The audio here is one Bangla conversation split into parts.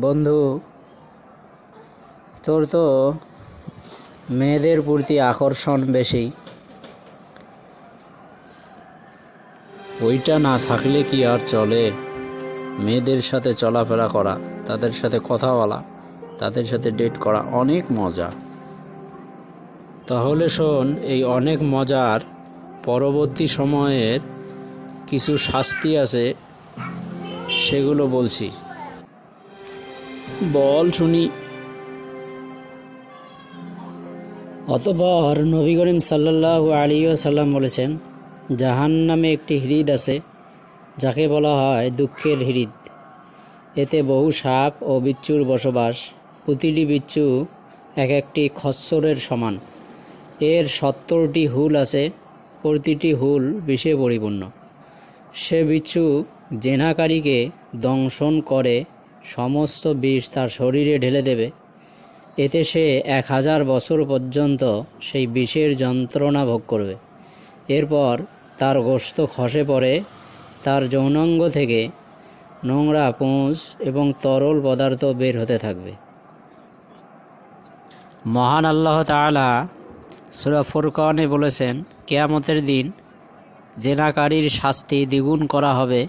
বন্ধু, তোর তো মেয়েদের প্রতি আকর্ষণ বেশি। ওইটা না থাকলে কি আর চলে? মেয়েদের সাথে চলাফেরা করা, তাদের সাথে কথা বলা, তাদের সাথে ডেট করা অনেক মজা। তাহলে শোন, এই অনেক মজার পরবর্তী সময়ের কিছু শাস্তি আছে, সেগুলো বলছি। বল শুনি। অতপর নবী করিম সাল্লাহ আলী সাল্লাম বলেছেন জাহান নামে একটি হৃদ আছে, যাকে বলা হয় দুঃখের হৃদ। এতে বহু সাপ ও বিচ্ছুর বসবাস প্রতিটি বিচ্ছু এক একটি খচ্চরের সমান। এর সত্তরটি হুল আছে, প্রতিটি হুল বিষে পরিপূর্ণ। সে বিচ্ছু জেনাকারীকে দংশন করে সমস্ত বিষ তার শরীরে ঢেলে দেবে। এতে সে এক হাজার বছর পর্যন্ত সেই বিষের যন্ত্রণা ভোগ করবে। এরপর তার গোস্ত খসে পড়ে, তার যৌনাঙ্গ থেকে নোংরা পুঁজ এবং তরল পদার্থ বের হতে থাকবে। মহান আল্লাহ তাআলা সুরা ফুরকানে বলেছেন, কেয়ামতের দিন জেনাকারীর শাস্তি দ্বিগুণ করা হবে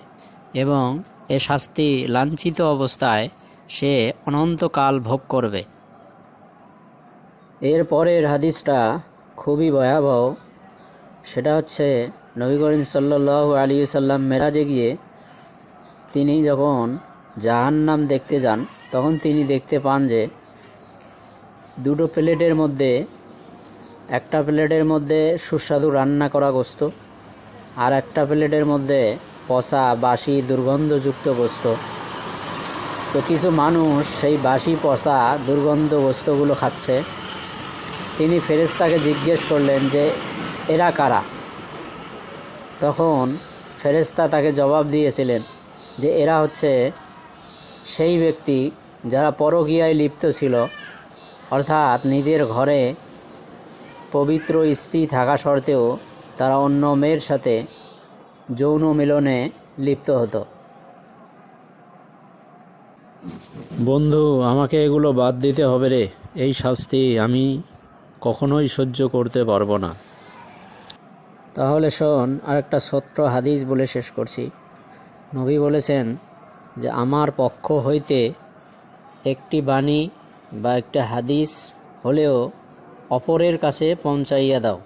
এবং এ শাস্তি লাঞ্ছিত অবস্থায় সে অনন্তকাল ভোগ করবে। এর পরের হাদিসটা খুবই ভয়াবহ। সেটা হচ্ছে নবী করিম সাল্লাহ আলী সাল্লাম মেরাজে গিয়ে তিনি যখন জাহান্নাম দেখতে যান, তখন তিনি দেখতে পান যে দুটো প্লেটের মধ্যে, একটা প্লেটের মধ্যে সুস্বাদু রান্না করা গোস্ত আর একটা প্লেটের মধ্যে পচা বাসি দুর্গন্ধযুক্ত বস্তু। তো কিছু মানুষ সেই বাসি পচা দুর্গন্ধ বস্তুগুলো খাচ্ছে। তিনি ফেরেশতাকে জিজ্ঞেস করলেন যে, এরা কারা? তখন ফেরেশতা তাকে জবাব দিয়েছিলেন যে, এরা হচ্ছে সেই ব্যক্তি যারা পরকীয়ায় লিপ্ত ছিল। অর্থাৎ নিজের ঘরে পবিত্র স্ত্রী থাকা সত্ত্বেও তারা অন্য মেয়ের সাথে যৌন মিলনে লিপ্ত হতো। বন্ধু আমাকে এগুলো বাদ দিতে হবে রে। এই শাস্তি আমি কখনোই সহ্য করতে পারব না। তাহলে শোন আর একটা ছোট্ট হাদিস বলে শেষ করছি। নবী বলেছেন যে আমার পক্ষ হইতে একটি বাণী বা একটা হাদিস হলেও অপরের কাছে পৌঁছাইয়া দাও।